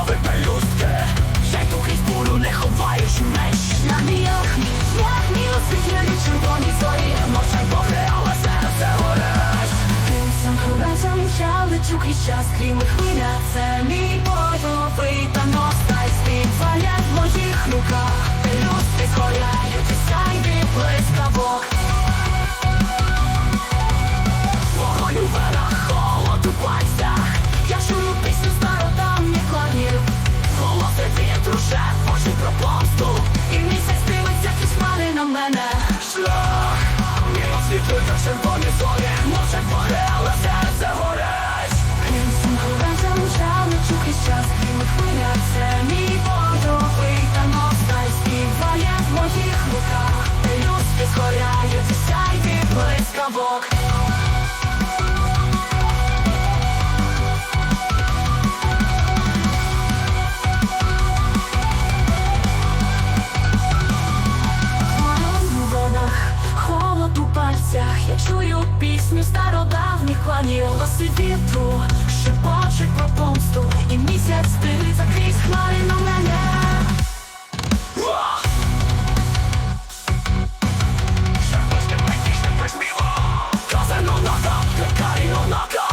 Мови пелюстки Жеку крізь буру, не ховаючи меч. На міях, як мілосвітньої червоні зорі. Мовчан покрила зараз це гореш Тим самим замчали чук і час, крім хвиля. Це мій бойовий та ностальський Валять в моїх руках. Це мій бойовий танок Знай співає в моїх руках. Люстри згоряють і сяйві блискавок кланів Голоси вітру шепочуть про помсту І місяць дивиться крізь хмари на мене. Казано нога, каріно нога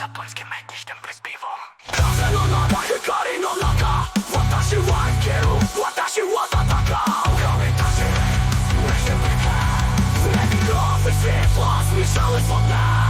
за польским етнічним приспівом. Розено на дахи каріно лака, ваташі ванкеру, ваташі вата така. Крові та сіре, ми ще піка, з небі крові світла змішались в одне.